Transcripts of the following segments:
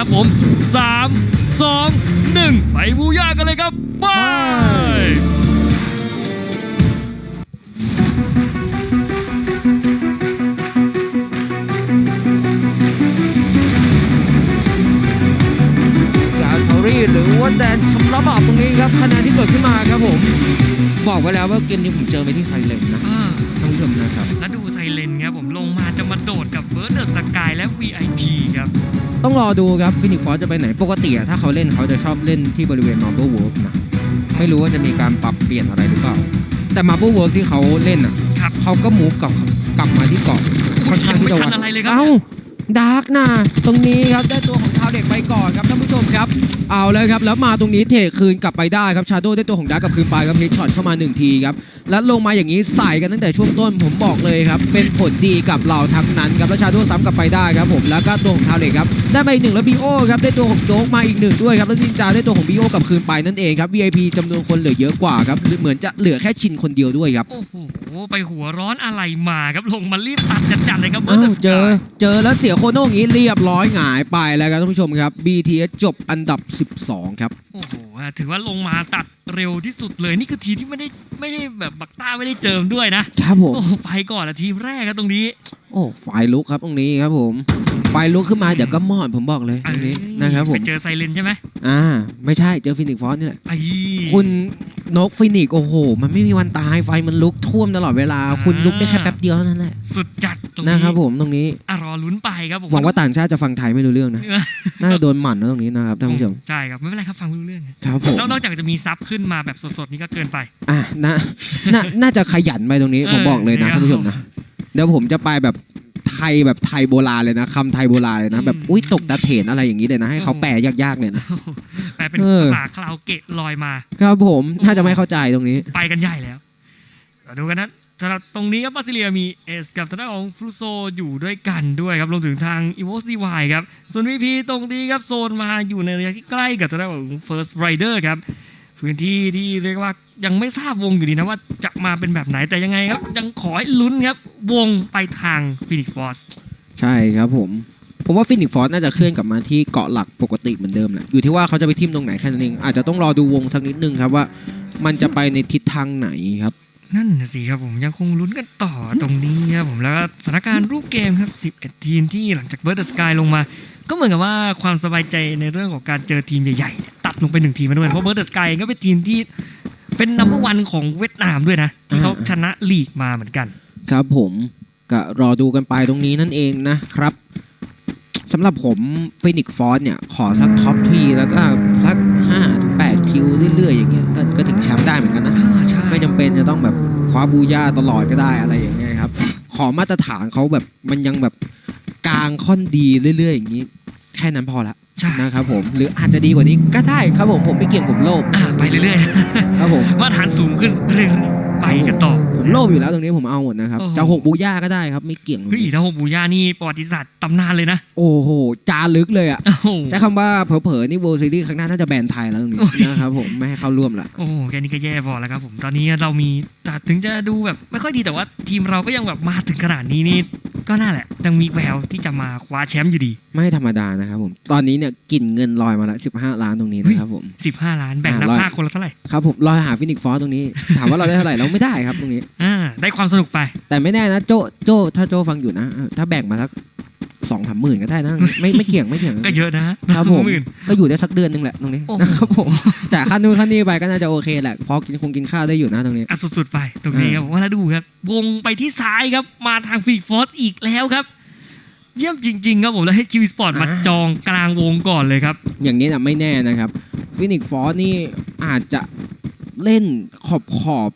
ครับผม 3 2 1 ไปบูย่ากันเลยครับไปกาทอรี่หรือว่าแดนชำระบาปตรงนี้ครับคะแนนที่เกิดขึ้นมาครับผม บอกไว้แล้วว่าเกมนี้ผมเจอไปที่ไซเลนนะอ่าท่านผู้ชมนะครับ แล้วดูไซเลนครับผมลงมาจะมาโดดกับเบิร์ดเดอร์สกายและ VIP ครับ ต้องรอดูครับฟินิกฟอสจะไปไหนปกติอะถ้าเขาเล่นเขาจะชอบเล่นที่บริเวณมาร์เบิลเวิร์กนะไม่รู้ว่าจะมีการปรับเปลี่ยนอะไรหรือเปล่า แต่มาร์เบิลเวิร์กที่เขาเล่นอะครับเขาก็มูฟกลับกลับมาที่เกาะค่อนข้างที่จะยังไม่ทันอะไรเลยครับเอ้าดาร์กนะตรงนี้ครับได้ตัวของชาวเด็กไปก่อนครับท่านผู้ชมครับ เอาเลยครับแล้วมาตรงนี้เทคืนกลับไปได้ครับชาโดได้ตัวของดาร์กกลับคืนไปครับเฮดช็อตเข้ามาหนึ่งทีครับ แล้วลงมาอย่างนี้ใส่กันตั้งแต่ช่วงต้นผมบอกเลยครับ เป็นผลดีกับเราทั้งนั้นครับแล้วชาโดซ้ำกลับไปได้ครับผมแล้วก็ตัวของชาวเด็กครับได้มาอีกหนึ่งแล้วบีโอครับได้ตัวของโจ๊กมาอีกหนึ่งด้วยครับแล้วนินจาได้ตัวของบีโอกลับคืนไปนั่นเองครับ VIP จำนวนคนเหลือเยอะกว่าครับเหมือนจะเหลือแค่ชินคนเดียวด้วยครับโอ้โหไปหัวร้อนอะไรมาครับลงมารีบตัดจัดๆเลยครับเบิร์อ้าดวเดอร์สเจกาอยเจอแล้วเสียโคโน่อย่างนี้เรียบร้อยหงายไปแล้วครับท่านผู้ชมครับ BTS จบอันดับ 12 ครับโอ้โห ถือว่าลงมาตัดเร็วที่สุดเลยนี่คือทีมที่ไม่ได้ไม่ได้แบบบักต้าไม่ได้เจิมด้วยนะครับผมโอ้โหไปก่อนละทีมแรกครับตรงนี้ โอ้ไฟลุกครับตรงนี้ครับผมไฟลุกขึ้นมาเดี๋ยวก็มอดผมบอกเลยตรงนี้นะครับผมไปเจอไซเลนใช่ไหมอ่าไม่ใช่เจอฟินิกฟอสนี่แหละไอ้คุณนกฟินิกซ์โอ้โห มันไม่มีวันตายไฟมันลุกท่วมตลอดเวลา คุณลุกได้แค่แป๊บเดียวเท่านั้นแหละสุดจัดตรงนะนี้ครับผมตรงนี้ อะรอลุ้นไปครับผมหวังว่าต่างชาติจะฟังไทยไม่รู้เรื่องนะเออน่าจะโดนหมั่นนะตรงนี้นะครับท่านผู้ชมใช่ครับไม่เป็นไรครับฟังไม่รู้เรื่องครับผมนอกจากจะมีซับขึ้นมาแบบสดๆนี่ก็เกินไปอะนะน่าน่าจะขยันไปตรงนี้ผมบอกเลยนะเออท่านผู้ชมนะเดี๋ยวผมจะไปแบบไทยแบบไทยโบราณเลยนะคำไทยโบราณเลยนะแบบอืมอุ้ยตกตะเถนอะไรอย่างนี้เลยนะให้เขาแปลยากๆเลยนะแปลเป็นเออภาษาคาราโอเกะลอยมา ครับผมน่าจะไม่เข้าใจตรงนี้ ไปกันใหญ่แล้วมาดูกันนะ สำหรับตรงนี้ครับบาซิเลียมีเอสกับทางด้านของฟลูโซอยู่ด้วยกันด้วยครับรวมถึงทางอีโวสดีวายครับส่วนวีพีตรงนี้ครับโซนมาอยู่ในระยะที่ใกล้กับทางด้านของเฟิร์สไรเดอร์ครับพื้นที่ที่เรียกว่ายังไม่ทราบวงอยู่ดีนะว่าจะมาเป็นแบบไหนแต่ยังไงครับ ยังขอให้ลุ้นครับ วงไปทางฟินิกฟอสใช่ครับผม ผมว่าฟินิกฟอร์น่าจะเคลื่อนกลับมาที่เกาะหลักปกติเหมือนเดิมแหละอยู่ที่ว่าเขาจะไปทิมตรงไหนแค่นั้นเองอาจจะต้องรอดูวงสักนิดนึงครับว่า มันจะไปในทิศทางไหนครับ นั่นนะสิครับผมยังคงลุ้นกันต่อตรงนี้ครับผมแล้วก็สถานการณ์รูปเกมครับ 11 ทีมที่หลังจากเบิร์ดสกายลงมา ก็เหมือนกับว่าความสบายใจในเรื่องของการเจอทีมใหญ่ๆเนี่ยตัดลงไปหนึ่งทีมมาด้วยเพราะเบิร์ดสกายก็เป็นทีมที่เป็นนัมเบอร์วันของเวียดนามด้วยนะที่เขาอ่าชนะลีกมาเหมือนกันถึครับผมก็รอดูกันไปตรงนี้นั่นเองนะครับสำหรับผมฟินิกฟอร์เนี่ยขอสักท็อปทีแล้วก็สัก5-8คิวเรื่อยๆอย่างเงี้ยก็ก็ถึงแชมป์ได้เหมือนกันนะใช่ ไม่จำเป็นจะต้องแบบคว้าบูย่าตลอดก็ได้อะไรอย่างเงี้ยครับ ขอมาตรฐานเขาแบบมันยังแบบกลางค่อนดีเรื่อยๆอย่างนี้ แค่นั้นพอละใช่นะครับผมหรืออาจจะดีกว่านี้ก็ได้ครับผมผมไม่เกี่ยงผมโลภอ่าไปเรื่อยครับผมๆมาตรฐานสูงขึ้นเรื่อยๆไปกันต่อ ผมโลภอยู่แล้วตรงนี้ผมเอาหมดนะครับโอ้โหจะหกบูย่าก็ได้ครับ ไม่เกี่ยงตรงเฮ้ยนี้ถ้าโฮบูย่านี่ประวัติศาสตร์ตำนานเลยนะ โอ้โห จารึกเลยอะโอ้โหใช้คำว่าเผลอๆนี่โวซีรีส์ครั้งหน้าน่าจะแบนไทยแล้วตรงนี้โอ้ยนะครับผมไม่ให้เข้าร่วมละ โอ้โหแค่นี้ก็แย่พอแล้วครับผม ตอนนี้เรามีแต่ถึงจะดูแบบไม่ค่อยดีแต่ว่าทีมเราก็ยังแบบมาถึงขนาดนี้นี่ก็น่าแหละยังมีแววที่จะมาคว้าแชมป์อยู่ดี ไม่ธรรมดานะครับผม ตอนนี้เนี่ยกลิ่นเงินลอยมาละ15 ล้านตรงนี้นะครับผม 15 ล้านแบ่งอ่านับร้อยภาคคนละเท่าไหร่ครับผมรอยหาฟินิกฟอสตรงนี้ ถามว่าเราได้เท่าไหร่เราไม่ได้ครับตรงนี้อ่าได้ความสนุกไป แต่ไม่แน่นะโจโจถ้าโจฟังอยู่นะเออถ้าแบ่งมาสักสองสามหมื่นก็ได้นะไม่ไม่เกี่ยงไม่เกี่ยงก็เยอะนะครับผมหมื่นก็อยู่ได้สักเดือนนึงแหละตรงนี้โอ้โหนะครับผมจ่ายค่านู่นค่านี่ไปก็น่าจะโอเคแหละพอกินคงกินข้าวได้อยู่นะตรงนี้อะสุดๆไปตรงนี้ครับผมว่าแล้วดูครับวงไปที่ซ้ายครับมาทางฟีกฟอสอีกแล้วครับ เยี่ยมจริง ๆ ครับผมแล้วให้คิวสปอร์ตมาอ่าจองกลางวงก่อนเลยครับ อย่างนี้นะไม่แน่นะครับฟินิกฟอสนี่อาจจะเล่นขอบขอบ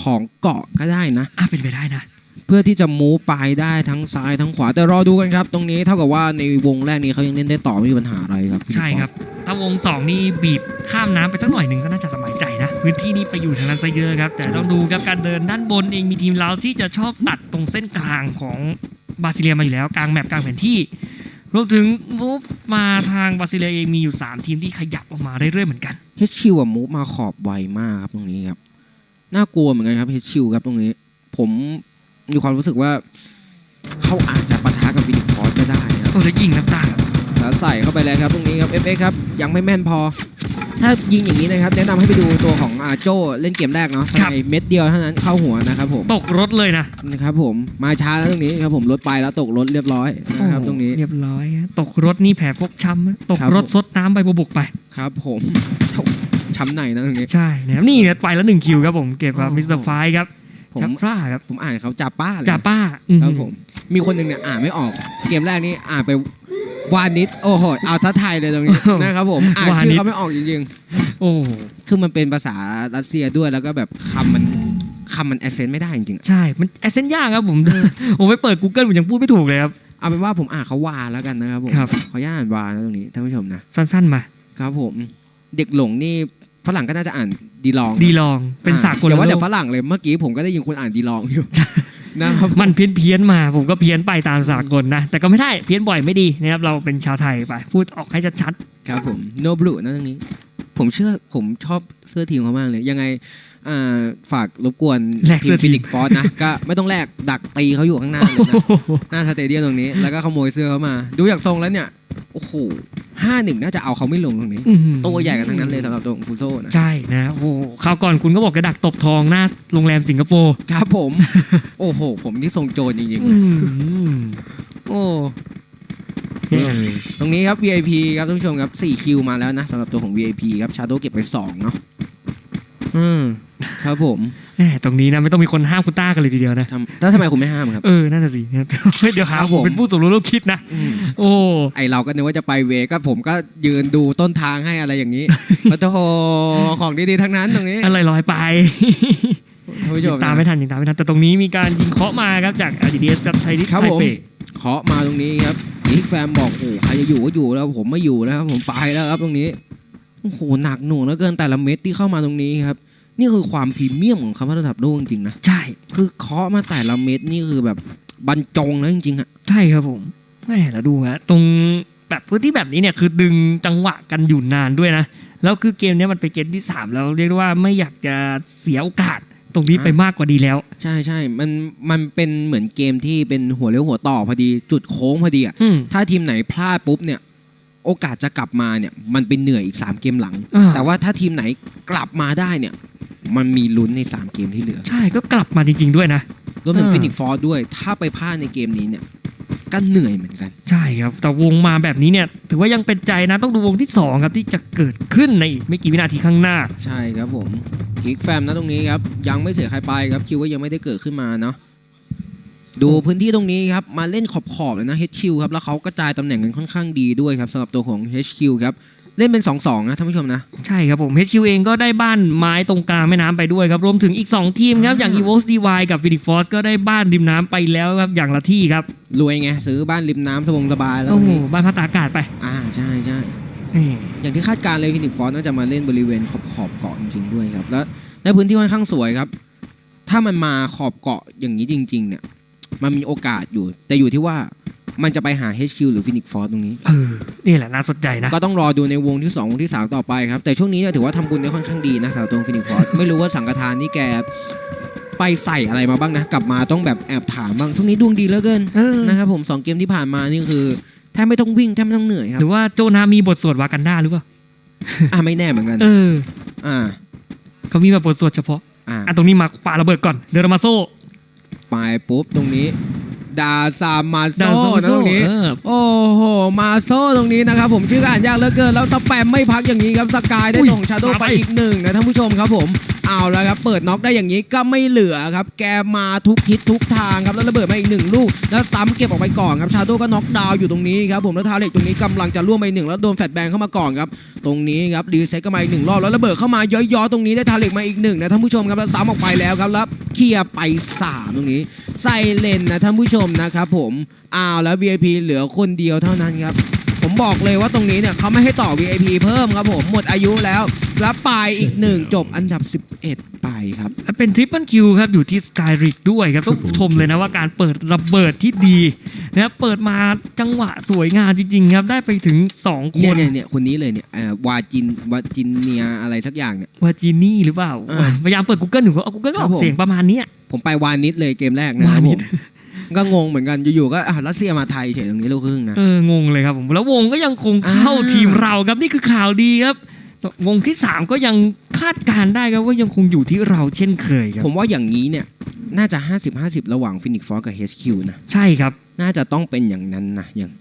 ของเกาะก็ได้นะ อะเป็นไปได้นะ เพื่อที่จะมูฟไปได้ทั้งซ้ายทั้งขวาแต่รอดูกันครับ ตรงนี้เท่ากับว่าในวงแรกนี้เขายังเล่นได้ต่อไม่มีปัญหาอะไรครับ Phoenix ใช่ครับถ้าวงสองนี่บีบข้ามน้ำไปสักหน่อยหนึ่งก็น่าจะสบายใจนะ พื้นที่นี้ไปอยู่ทางนั้นซะเยอะครับ แต่ต้องดูครับการเดินด้านบนเองมีทีมเราที่จะชอบตัดตรงเส้นกลางของบาซิเลียมาอยู่แล้วกลางแมปกลางแผนที่รวมถึงมูฟมาทางบาซิเลียเองมีอยู่ 3 ทีมที่ขยับออกมาเรื่อยๆเหมือนกันเฮดชิวอะมูฟมาขอบไวมากครับตรงนี้ครับ น่ากลัวเหมือนกันครับเฮดชิวครับตรงนี้ ผมมีความรู้สึกว่า เขาอาจจะปะทะกับฟินิกฟอสก็ได้ครับโอ้แล้วยิงน้ำตาแล้วใส่เข้าไปเลยครับตรงนี้ครับ FX ครับยังไม่แม่นพอ ถ้ายิงอย่างนี้นะครับแนะนำให้ไปดูตัวของอาโจเล่นเกมแรกเนาะครับใส่เม็ดเดียวเท่านั้นเข้าหัวนะครับผมตกรถเลยนะนะครับผมมาช้าแล้วตรงนี้ครับผมรถไปแล้วตกรถเรียบร้อยนะครับโอ้โหตรงนี้เรียบร้อยฮะตกรถนี่แผลฟกช้ำนะตกครับรถซดน้ำใบบัวบกไปครับ ผม ช้ำในนะตรงนี้ ใช่นะครับนี่เนี่ยไปแล้วหนึ่งคิวครับผมเก็บกับโอ้โหมิสเตอร์ไฟครับผมชับพร่าครับผมอ่านเขาจ่าป้าเลยจ่าป้าอืครับผมมีคนหนึ่งเนี่ยอ่านไม่ออก เกมแรกนี่อ่านไปวานิดโอ้โหเอาทัไทยเลยตรงนี้นะครับผมอ่านชื่อเขาไม่ออกจริงโอ้ๆคือมันเป็นภาษารัสเซียด้วยแล้วก็แบบคำมันคำมันแอเซนไม่ได้จริงๆอะใช่ มันแอสเซนยากครับผมผมไปเปิด Google ผมยังพูดไม่ถูกเลยครับ เอาเป็นว่าผมอ่านเขาวาแล้วกันนะครับผมครับขออนุญาตอ่านวานะตรงนี้ท่านผู้ชมนะ สั้นๆมา ครับผม เด็กหลงนี่ ฝรั่งก็น่าจะอ่านดีลองดีลองเป็นสากลอย่าว่าแต่โลกฝรั่งเลยเมื่อกี้ผมก็ได้ยินคนอ่านดีลองอยู่ นะครับ มันเพี้ยนเพี้ยนๆมาผมก็เพี้ยนไปตามสากลนะ แต่ก็ไม่ได้เพี้ยนบ่อยไม่ดีนะครับเราเป็นชาวไทยไป พูดออกให้ชัดครับผมโนบลูนะตรงนี้ ผมเชื่อผมชอบเสื้อทีมเขามากเลย ยังไงอ่าฝากรบกวนแลกทีเสื้มอทีฟิมนิกฟอสนะ ก็ไม่ต้องแลกดักตีเขาอยู่ข้างหน้าเลยนะหน้าสเตเดียมตรงนี้ แล้วก็ขโมยเสื้อเขามา ดูจากทรงแล้วเนี่ย โอ้โห ห้าหนึ่งน่าจะเอาเขาไม่ลงตรงนี้ๆอื้อหือตัวใหญ่กันทั้งนั้นเลยสำหรับตัวของฟูโซนะใช่นะโอ้โหคราวก่อนคุณก็บอกกระดักตบทองหน้าโรงแรมสิงคโปร์ครับผม โอ้โห ผมนี่ทรงโจรจริงๆอืนะมโอ้เนี่ยตรงนี้ครับ VIP ครับท่านผู้ชมครับ4คิวมาแล้วนะสำหรับตัวของ VIP ครับชาโดเก็บไป2เนาะอืม ครับผมแหมตรงนี้นะไม่ต้องมีคนห้ามคุณต้ากันเลยทีเดียวนะทำแล้วทำไมคุณไม่ห้ามครับ เออนั่นน่ะสิครับเดี๋ยวหาครับผผมมเป็นผู้สมรู้ร่วมคิดนะ โอ้ ไอเราก็นึกว่าจะไปเวก็ผมก็ยืนดูต้นทางให้อะไรอย่างนี้โอ้โหของดีๆทั้งนั้นตรงนี้ อะไรลอยไปท่านผู้ชมตามไม่ทันยังตามไม่ทัน แต่ตรงนี้มีการยิงเคาะมาครับจากอาร์ดีเอสกับไทยดิสครับไทผมเปเคาะมาตรงนี้ครับอีกแฟมบอกโอ้ใครจะอยู่ก็อยู่แล้วผมไม่อยู่แล้วครับผมไปแล้วครับตรงนี้โอ้โหหนักหน่วงเหลือเกินแต่ละเม็ดที่เข้ามาตรงนี้ครับ นี่คือความพรีเมียมของคำว่าระดับโลกจริงๆนะ ใช่ คือเคาะมาแต่ละเม็ดนี่คือแบบบรรจงแล้วจริงๆอะใช่ครับผมแหมแล้วดูฮะตรงแบบพื้นที่แบบนี้เนี่ยคือดึงจังหวะกันอยู่นานด้วยนะ แล้วคือเกมเนี้ยมันเป็นเกมที่ 3 แล้วเรียกได้ว่าไม่อยากจะเสียโอกาสตรงนี้ไปมากกว่าดีแล้ว ใช่ใช่มันมันเป็นเหมือนเกมที่เป็นหัวเลี้ยวหัวต่อพอดีจุดโค้งพอดีอะอืมถ้าทีมไหนพลาดปุ๊บเนี่ยโอกาสจะกลับมาเนี่ยมันเป็นเหนื่อยอีก 3 เกมหลังอ่าแต่ว่าถ้าทีมไหนกลับมาได้เนี่ย มันมีลุ้นใน 3 เกมที่เหลือ ใช่ก็กลับมาจริง ๆ ด้วยนะ รวมถึงอ่าฟินิกฟอร์ด้วย ถ้าไปพลาดในเกมนี้เนี่ยก็เหนื่อยเหมือนกัน ใช่ครับ แต่วงมาแบบนี้เนี่ย ถือว่ายังเป็นใจนะต้องดูวงที่ 2 ครับที่จะเกิดขึ้นในอีกไม่กี่วินาทีข้างหน้า ใช่ครับผมคิกแฟมนะตรงนี้ครับยังไม่เสียใครไปครับคิวก็ยังไม่ได้เกิดขึ้นมาเนาะดูพื้นที่ตรงนี้ครับมาเล่นขอบๆเลยนะ HQ ครับแล้วเขากระจายตำแหน่งกันค่อนข้างดีด้วยครับสำหรับตัวของ HQ ครับ เล่นเป็น2-2นะท่านผู้ชมนะ ใช่ครับผม HQ เองก็ได้บ้านไม้ตรงกลางแม่น้ำไปด้วยครับ รวมถึงอีก 2 ทีมครับ อย่างอ่า EVOS DY กับ Phoenix Force ก็ได้บ้านริมน้ำไปแล้วครับ อย่างละที่ครับ รวยไง ซื้อบ้านริมน้ำสบงสบายแล้วโอ้ตรงโหนี้บ้านพักตากอากาศไป อ่าใช่ใช่นี่อย่างที่คาดการณ์เลยฟินิกฟอร์น่าจะมาเล่นบริเวณขอบขอบเกาะจริงๆด้วยครับ แล้วในพื้นที่ค่อนข้างสวยครับ ถ้ามันมาขอบเกาะอย่างนี้จริง ๆ เนี่ย มันมีโอกาสอยู่ แต่อยู่ที่ว่า มันจะไปหา HQ หรือฟินิกฟอร์ตรงนี้ เออ นี่แหละน่าสนใจนะ ก็ต้องรอดูในวงที่ 2 วงที่ 3 ต่อไปครับ แต่ช่วงนี้เนี่ยถือว่าทำบุญได้ค่อนข้างดีนะสำหรับตัวฟินิกฟอร์ไม่รู้ว่าสังฆทานนี่แกไปใส่อะไรมาบ้างนะ กลับมาต้องแบบแอบถามบ้าง ช่วงนี้ดวงดีเหลือเกินเออ นะครับผมสองเกมที่ผ่านมานี่คือแทบไม่ต้องวิ่งแทบไม่ต้องเหนื่อยครัหบรือว่าโจนามีบทสวดวากันดาหรือเปล่า อ่าไม่แน่เหมือนกันเออ อ่าเขามีแบบบทสวดเฉพาะ อ่าอะตรงนี้มาปาระเบิดก่อน เดอร์มาโซ ไปปุ๊บตรงนี้ ดาซามาโซดาวโซนะตรงนี้ เออ โอ้โห มาโซตรงนี้นะครับผมชื่ออ่านยากเหลือเกิน แล้วสแปมไม่พักอย่างนี้ครับสกายได้อุ้ยส่งชาโดมาไปไป อีกหนึ่งนะท่านผู้ชมครับผม เอาแล้วครับ เปิดน็อกได้อย่างนี้ก็ไม่เหลือครับ แกมาทุกทิศทุกทางครับ แล้วระเบิดมาอีกหนึ่งลูก แล้วซ้ำเก็บออกไปก่อนครับชาโดก็น็อกดาวอยู่ตรงนี้ครับผมแล้วทาเล็กตรงนี้กำลังจะล่วงไปหนึ่งแล้วโดนแฟดแบงเข้ามาก่อนครับ ตรงนี้ครับรีเซ็ตก็มาอีกหนึ่งรอบแล้วระเบิดเข้ามาย้อยๆตรงนี้ได้ทาเล็กมาอีกหนึ่งนะท่านผู้ชมครับแล้วซ้ำออกไปแล้วครับแล้วเคลียร์ไปสามตรงนี้ใส่เลนนะท่านผู้ชมนะครับผมอ้าวแล้ว VIP เหลือคนเดียวเท่านั้นครับ บอกเลยว่าตรงนี้เนี่ยเขาไม่ให้ต่อ VIP เพิ่มครับผม หมดอายุแล้ว แล้วไปอีกหนึ่งจบอันดับ 11 ไปครับเป็นทริปเปิลคิวครับ อยู่ที่สกายริกด้วยครับ ต้องชมเลยนะว่าการเปิดระเบิดที่ดีนะครับเปิดมาจังหวะสวยงามจริงๆครับ ได้ไปถึง 2 คเนี่ยนเนี่ยเนี่ยคนนี้เลยเนี่ยเอ่อวาจินวาจินเนียอะไรสักอย่างเนี่ย วาจินี่หรือเปล่า อ่าพยายามเปิด Google อยู่ก็เอา Google ก็อครัอบกผม เสียงประมาณเนี้ย ผมไปวานิดเลยเกมแรกนะครับวานิผดม ก็งงเหมือนกันอยู่ๆก็อะรัสเซียมาไทยเฉยตรงนี้ลูกครึ่งนะ เอองงเลยครับผมแล้ววงก็ยังคงเข้าอ่าทีมเราครับนี่คือข่าวดีครับ วงที่ 3 ก็ยังคาดการณ์ได้ครับว่ายังคงอยู่ที่เราเช่นเคยครับผมว่าอย่างนี้เนี่ยน่าจะ 50-50 ระหว่างฟินิกฟอร์กับ HQ นะ ใช่ครับ น่าจะต้องเป็นอย่างนั้นนะอย่าง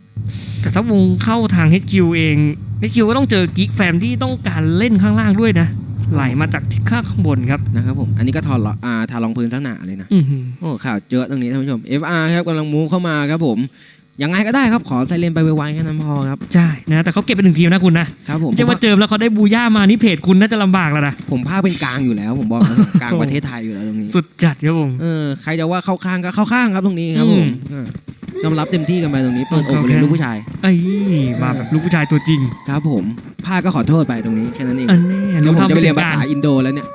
แต่ถ้าวงเข้าทาง HQ เอง HQ ก็ต้องเจอกิ๊กแฟมที่ต้องการเล่นข้างล่างด้วยนะ ไหลมาจากที่ข้างข้างบนครับนะครับผมอันนี้ก็ทอนอ่าทารองพื้นซะหนาเลยนะอือหือโอ้ข่าวเจอตรงนี้ท่านผู้ชม FR ครับกำลังมูฟเข้ามาครับผมยังไงก็ได้ครับขอไซเลนไปไวๆแค่นั้นพอครับ ใช่นะแต่เขาเก็บไปหนึ่งทีมนะคุณนะครับผมไม่ใช่ว่าเจิมแล้วเขาได้บูย่ามานี่เพจคุณน่าจะลำบากแล้วนะผมภาคเป็นกลางอยู่แล้ว ผมบอกนะกลางประเทศไทยอยู่แล้วตรงนี้ สุดจัดครับผมเออใครจะว่าเข้าข้างก็เข้าข้างครับตรงนี้ครับผมอืมเออยอมรับเต็มที่กันไปตรงนี้เปิดอกโอไปเคเลยลูกผู้ชายเอ้ยมาแบบลูกผู้ชายตัวจริง ครับผมพลาดก็ขอโทษไปตรงนี้แค่นั้นเองอันนี้ เดี๋ยวผมจะไปเรียนถึภางษาอินโดแล้วเนี่ย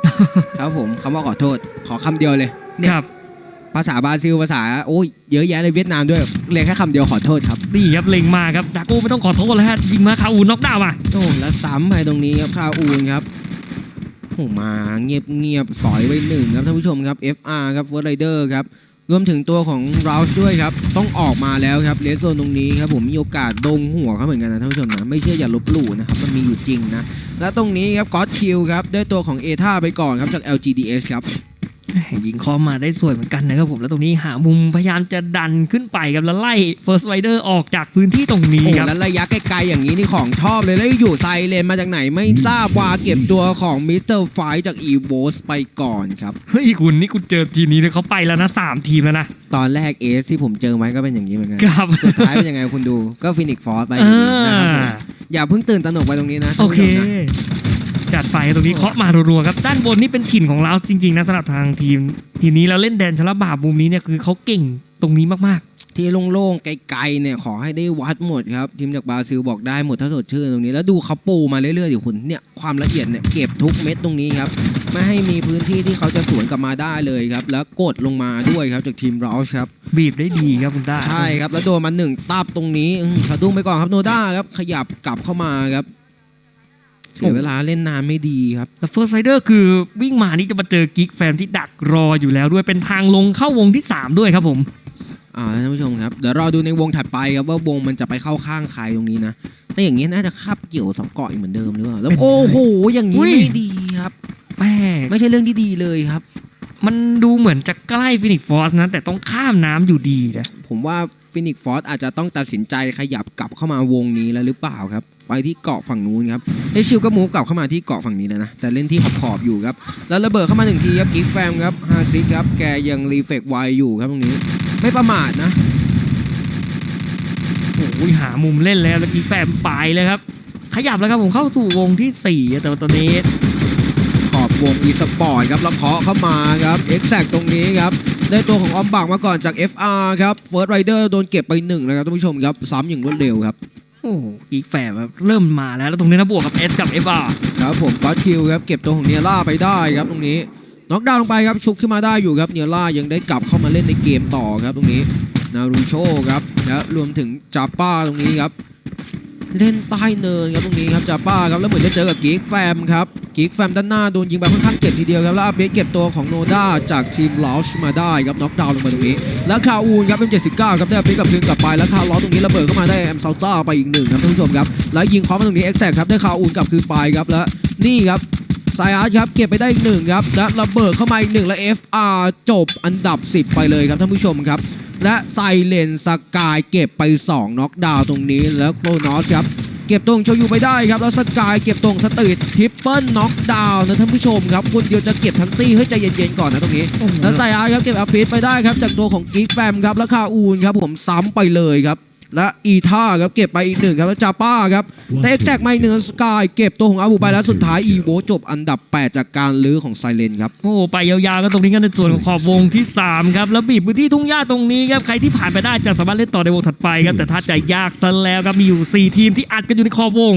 ครับผมคำว่าขอโทษ ขอคำเดียวเลยเนี่ยครับภาษาบราซิลภาษาโอ้ยเยอะแยะเลยเวียดนามด้วยเรียนแค่คำเดียวขอโทษครับนี่ครับเล็งมาครับดาโก้ไม่ต้องขอโทษแล้วฮะยิงมาคาอูน็อกดาวน์มาโอ้แล้วซ้ำไปตรงนี้ครับคาอูนครับโอ้มาเงียบเงียบๆสอยไว้หนึ่งครับท่านผู้ชมครับ FR ครับเวอร์ไรเดอร์ครับ รวมถึงตัวของราด้วยครับ ต้องออกมาแล้วครับเลสโซนตรงนี้ครับผมมีโอกาสดงหัวเขาเหมือนกันนะท่านผู้ชมนะไม่เชื่ออย่าลบหลู่นะครับมันมีอยู่จริงนะและตรงนี้ครับก็อดคิวครับได้ตัวของเอท่าไปก่อนครับจาก LGDS ครับ ยิงคอมมาได้สวยเหมือนกันนะครับผมแล้วตรงนี้หามุมพยายามจะดันขึ้นไปครับแล้วไล่ First Rider ออกจากพื้นที่ตรงนี้โอ้ครับแล้วระยะไกลๆอย่างนี้นี่ของชอบเลยแล้วอยู่ไซเลนมาจากไหนไม่ทราบว่าเก็บตัวของมิสเตอร์ไฟจาก e v o s ไปก่อนครับเฮ้ยคุณนี่คุณเจอทีมนี้เนี่ยเขาไปแล้วนะสามทีมแล้วนะ ตอนแรกเอสที่ผมเจอไว้ก็เป็นอย่างนี้เหมือนกันครับสุดท้ายเป็นยังไงคุณดูก็ฟินิกฟอร์สไปอ่อยู่ดีนะครับผมาอย่าเพิ่งตื่นตระหนกไปตรงนี้นะโอเคท่านผู้ชมนะ จัดไปตรงนี้เคาะมารัวๆครับด้านบนนี่เป็นถิ่นของเราจริงๆนะสำหรับทางทีม ทีมนี้แล้วเล่นแดนชลบาบมุมนี้เนี่ยคือเขาเก่งตรงนี้มากที่โล่งๆไกลๆเนี่ยขอให้ได้วัดหมดครับทีมจากบราซิลบอกได้หมดถ้าสดชื่นตรงนี้ แล้วดูเขาปูมาเรื่อยๆอยู่คุณเนี่ยความละเอียดเนี่ยเก็บทุกเม็ดตรงนี้ครับไม่ให้มีพื้นที่ที่เขาจะสวนกลับมาได้เลยครับ แล้วกดลงมาด้วยครับจากทีมเราครับๆบีบได้ดีครับคุณต้าใช่ครับแล้วโดนมาหนึ่งตับตรงนี้อื้อสะดุ้งไปก่อนครับโนด้าครับขยับกลับเข้ามาครับ เสียเวลาเล่นนานไม่ดีครับแล้ว First Rider คือวิ่งมานี่จะมาเจอกิ๊กแฟมที่ดักรออยู่แล้วด้วยเป็นทางลงเข้าวงที่ 3 ด้วยครับผมอ่าท่านผู้ชมครับเดี๋ยวรอดูในวงถัดไปครับว่าวงมันจะไปเข้าข้างใครตรงนี้นะแต่อย่างนี้น่าจะคาบเกี่ยวสองเกาะอีกเหมือนเดิมหรือเปล่าแล้วเป็นไปได้โอ้โหอย่างนี้อุ้ยไม่ดีครับแม่ไม่ใช่เรื่องที่ดีเลยครับ มันดูเหมือนจะใกล้ฟินิกฟอร์สนะแต่ต้องข้ามน้ำอยู่ดีนะผมว่าฟินิกฟอร์สอาจจะต้องตัดสินใจขยับกลับเข้ามาวงนี้แล้วหรือเปล่าครับ ไปที่เกาะฝั่งนู้นครับเอชิวก็มูฟกลับเข้ามาที่เกาะฝั่งนี้แล้วนะ แต่เล่นที่ขอบๆอยู่ครับ แล้วระเบิดเข้ามาหนึ่งทีครับกิฟแฟมครับฮาซิกครับแกยังรีเฟกไวอยู่ครับตรงนี้ ไม่ประมาทนะโอ้ยหามุมเล่นแล้วแล้วกิ๊กแฟมไปเลยครับ ขยับแล้วครับผมเข้าสู่วงที่ 4 แต่ว่าตอนนี้ ขอบวงอีสปอร์ตครับแล้วเคาะเข้ามาครับเอ็กแซตรงนี้ครับได้ตัวของออมบักมาก่อนจาก FR ครับเฟิร์สไรเดอร์โดนเก็บไปหนึ่งนะครับท่านผู้ชมครับซ้ำอย่างรวดเร็วครับ โอ้อีกแฟมครับเริ่มมาแล้ว แล้วตรงนี้นะบวกกับ S กับ FR ครับผมก็คิวครับเก็บตัวของเนียร่าไปได้ครับตรงนี้น็อกดาวน์ลงไปครับชุบขึ้นมาได้อยู่ครับเนียร่ายังได้กลับเข้ามาเล่นในเกมต่อครับตรงนี้นารูโชครับและรวมถึงจาป้าตรงนี้ครับ เล่นใต้เนินครับตรงนี้ครับจาป้าครับแล้วเหมือนจะเจอกับกิกแฟมครับกิกแฟมด้านหน้าโดนยิงไปค่อนข้างเจ็บทีเดียวครับแล้วอาเบสเก็บตัวของโนด้าจากทีมลอชมาได้ครับน็อกดาวน์ลงไปตรงนี้ แล้วคาอูนครับเป็น79ครับได้อาเบสกับคืนกลับไปแล้วคาร์ลอตรงนี้ระเบิดเข้ามาได้แอมซาต้าไปอีกหนึ่งครับท่านผู้ชมครับแล้วยิงคอมาตรงนี้เอ็กแซครับได้คาอูนกลับคืนไปครับแล้วนี่ครับไซอาร์ครับเก็บไปได้อีกหนึ่งครับและระเบิดเข้ามาอีกหนึ่งและ FR จบอันดับ 10 ไปเลยครับท่านผู้ชมครับ และไซเลนสกายเก็บไป 2 น็อกดาวน์ตรงนี้แล้วโครนอสครับ เก็บตรงโชยูไปได้ครับ แล้วสกายเก็บตรงสตรีททริปเปิลน็อกดาวน์นะท่านผู้ชมครับคนเดียวจะเก็บทั้งตี้ให้ยใจเย็นๆก่อนนะตรงนี้โอ้โหแล้วไซอาร์ครับเก็บอฟิสไปได้ครับจากตัวของกิ๊กแฟมครับแล้วคาอูนครับผมซ้ำไปเลยครับ และอีท่าครับเก็บไปอีกหนึ่งครับแล้วจาป้าครับแต่เอ็กแทกมาอีกหนึ่งสกายเก็บตัวของอาบูไปแล้วสุดท้ายอีโวจบอันดับ 8 จากการลื้อของไซเลนครับโอ้ไปยาวๆก็ตรงนี้กันในส่วนของขอบวงที่ 3 ครับ แล้วบีบพื้นที่ทุ่งหญ้าตรงนี้ครับใครที่ผ่านไปได้จะสามารถเล่นต่อในวงถัดไปครับแต่ถ้าจะยากซะแล้วครับมีอยู่ 4 ทีมที่อัดกันอยู่ในขอบวง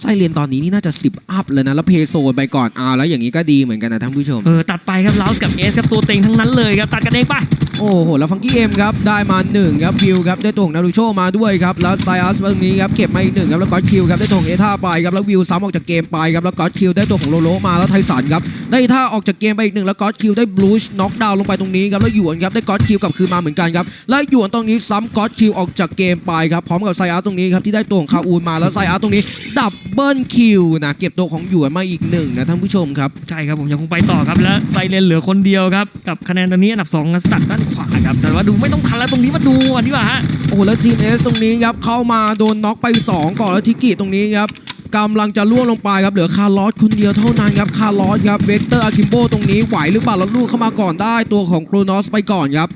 ไซเลนตอนนี้นี่น่าจะ10อัพเลยนะ แล้วเพย์โซนไปก่อนอ่าแล้วอย่างนี้ก็ดีเหมือนกันนะท่านผู้ชม เออ ตัดไปครับลาวส์กับเอสครับตัวเต็งทั้งนั้นเลยครับ ตัดกันเองไป โอ้โห แล้วฟังกี้เอ็มครับ ได้มา1ครับวิวครับ ได้ตัวของนารูโชมาด้วยครับ แล้วไซอัสตรงนี้ครับ เก็บมาอีกหนึ่งครับ แล้วก็คิวครับ ได้ตัวของเอท่าไปครับ แล้ววิวซ้ำออกจากเกมไปครับ แล้วก็คิวได้ตัวของโลโลมา แล้วไทสันครับ ได้ท่าออกจากเกมไปอีกหนึ่งแล้วก็คิวได้บลูชน็อกดาวน์ลงไปตรงนี้ครับ แล้วหยวนครับ ได้ก็คิวกลับคืนมาเหมือนกันครับ แล้วหยวนตรงนี้ซ้ำก็คิวออกจากเกมไปครับ พร้อมกับไซอัสตรงนี้ครับ ที่ได้ตัวของคาอูนมา แล้วไซอัสตรงนี้ ดับเบิลคิวนะ เก็บตัวของหยวนมาอีกหนึ่งนะท่านผู้ชมครับ ใช่ครับผมยังคงไปต่อครับและไซเลนเหลือคนเดียวครับกับคะแนนตอนนี้อันดับ2นัสตักด้านขวาครับแต่ว่าดูไม่ต้องทันแล้วตรงนี้มาดูก่อนดีกว่าฮะโอ้แล้วจีเอสตรงนี้ครับเข้ามาโดนน็อกไป 2 ก่อนแล้วทิกิตรงนี้ครับกำลังจะล่วงลงไปครับเหลือคาร์ลอสคนเดียวเท่านั้นครับคาร์ลอสครับเวกเตอร์อาคิมโบตรงนี้ไหวหรือเปล่าแล้วลูกเข้ามาก่อนได้ตัวของโครนอสไปก่อนครับ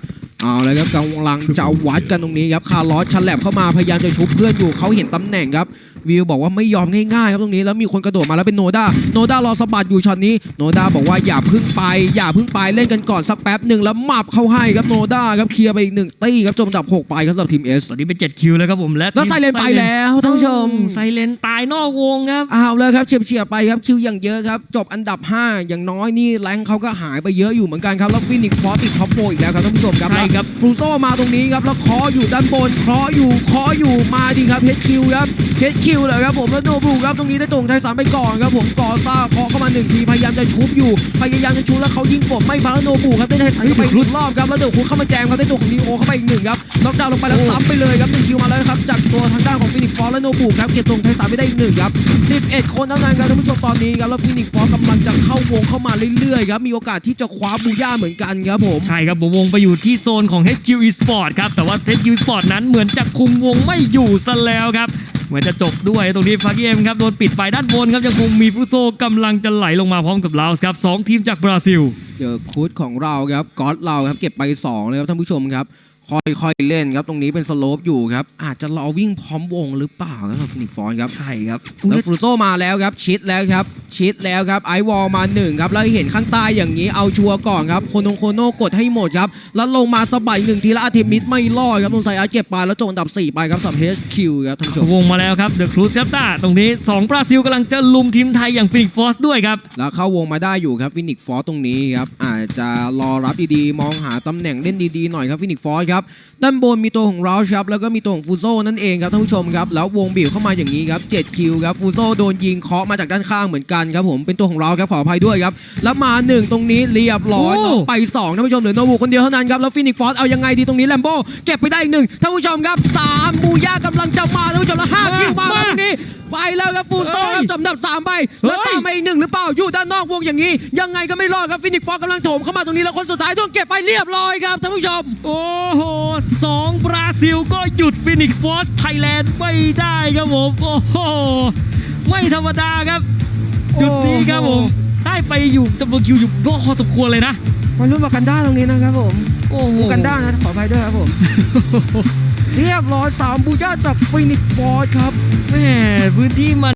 เอาเลยครับกำลังจะวัดกันตรงนี้ครับคาร์ลอสชับเข้ามาพยายามจะชุบเพื่อนอยู่เขาเห็นตำแหน่งครับ วิวบอกว่าไม่ยอมง่ายๆครับตรงนี้แล้วมีคนกระโดดมาแล้วเป็นโนด้าโนด้ารอสะบัดอยู่ช็อตนี้โนด้าบอกว่าอย่าเพึ่งไป อย่าเพึ่งไปเล่นกันก่อนสักแป๊บหนึ่งแล้วหมับเข้าให้ครับโนด้าครับเคลียร์ไปอีกหนึ่งตี้ครับจมอันดับหกไปครับสำหรับทีมเอสตอนนี้เป็น7คิวแล้วครับผมและแล้วไซเลนไปแล้วท่านผู้ชมไซเลนตายนอกวงครับอ้าวเลยครับเฉียบเฉียบๆไปครับคิวอย่างเยอะครับจบอันดับ 5 อย่างน้อยนี่แรงเขาก็หายไปเยอะอยู่เหมือนกันครับแล้วฟินิกฟอร์ติดท็อปโฟอีกแล้วครับท่านผู้ชมครับใช่ครับแล้วบรูโซมาตรงนี้ครับแล้วเคออยู่ด้านบนเคออยู่เคออยู่มาดีครับเฮดคิวครับ เฮดคิวเลยครับผมแล้วโนบูครับตรงนี้ได้ตรงไทยสามไปก่อนครับผมกอซ่าเคาะเข้ามาหนึ่งทีพยายามจะชุบอยู่พยายามจะชุบแล้วเขายิงกบไม่พังแล้วโนบูครับได้ไทยสามไปอีกหนึ่งรอบครับแล้วเดี๋ยวคุณเข้ามาแจมครับได้ตัวของนีโอเข้าไปอีกหนึ่งครับน็อกดาวน์ลงไปแล้วซ้ำไปเลยครับหนึ่งคิวมาแล้วครับจากตัวทางด้านของฟินิกฟอร์และโนบูครับเก็บตรงไทยสามไปได้อีกหนึ่งครับ11คนเท่านั้นครับท่านผู้ชมตอนนี้ครับแล้วฟินิกฟอร์กำลังจะเข้าวงเข้ามาเรื่อยๆครับมีโอกาสที่จะคว้าบูย่าเหมือนกันครับผมใช่ครับผมวงไปอยู่ที่โซนของ HQ Esport ครับแต่ว่า HQ Esport นั้นเหมือนจะคุมวงไม่อยู่ซะแล้วครับ เหมือนจะจบด้วยตรงนี้ฟาเกมครับโดนปิดไปด้านบนครับยังคงมีฟุโซกำลังจะไหลลงมาพร้อมกับลาวส์ครับสองทีมจากบราซิล เดอะคูดของเราครับก๊อตเราครับเก็บไป2เลยครับท่านผู้ชมครับ ค่อยๆเล่นครับตรงนี้เป็นสโลปอยู่ครับอาจจะรอวิ่งพร้อมวงหรือเปล่าครับฟินิกฟอร์ครับใช่ครับแล้วฟรูโซมาแล้วครับชิดแล้วครับชิดแล้วครับไอวอลมาหนึ่งครับแล้วเห็นข้างใต้อย่างนี้เอาชัวร์ก่อนครับโคโนโคโนกดให้หมดครับแล้วลงมาสะบัดอีกหนึ่งทีแล้วอาร์เทมิสไม่รอดครับตรงไซอาร์เก็บไปแล้วจบอันดับสี่ไปครับสำหรับ HQ ครับท่านผู้ชมวงมาแล้วครับเดอะครูซครับตาตรงนี้2บราซิลกำลังจะลุมทีมไทยอย่างฟินิกฟอสด้วยครับแล้วเข้าวงมาได้อยู่ครับฟินิกฟอร์ตรงนี้ครับอาจจะรอรับดีๆมองหาตำแหน่งเล่นดีๆหน่อยครับฟินิกฟอร์ครับด้านบนมีตัวของเราชครับแล้วก็มีตัวของฟูโซนั่นเองครับท่านผู้ชมครับแล้ววงบีบเข้ามาอย่างนี้ครับ7คิวครับฟูโซโดนยิงเคาะมาจากด้านข้างเหมือนกันครับผมเป็นตัวของเราครับขออภัยด้วยครับแล้วมาหนึ่งตรงนี้เรียบร้อยโอ้น็อกไปสองท่านผู้ชมเหลือโนบุคนเดียวเท่านั้นครับแล้วฟินิกฟอร์เอายังไงดีตรงนี้แลมโบเก็บไปได้อีกหนึ่งท่านผู้ชมครับสามบูย่ากำลังจะมาท่านผู้ชมแล้วห้าคิวมาแล้วตรงนี้ ไปแล้วครับฟูโซครับจบอันดับสามไปแล้วตามมาอีกหนึ่งหรือเปล่าอยู่ด้านนอกวงอย่างนี้ ยังไงก็ไม่รอดครับฟินิกฟอร์กำลังโถมเข้ามาตรงนี้แล้วคนสุดท้ายต้องเก็บไปเรียบร้อยครับท่านผู้ชม โอ้โหสองบราซิลก็หยุดฟินิกฟอสไทยแลนด์ไม่ได้ครับผมโอ้โหไม่ธรรมดาครับ จุดนี้ครับผมได้ไปอยู่จำนวนคิวอยู่พอสมควรเลยนะมาลุ้นมากันด้าตรงนี้นะครับผมโอ้โหบูกันด้านะขออภัยด้วยครับผม เรียบร้อยสามบูย่าจากฟินิกฟอร์ครับแหม่พื้นที่มัน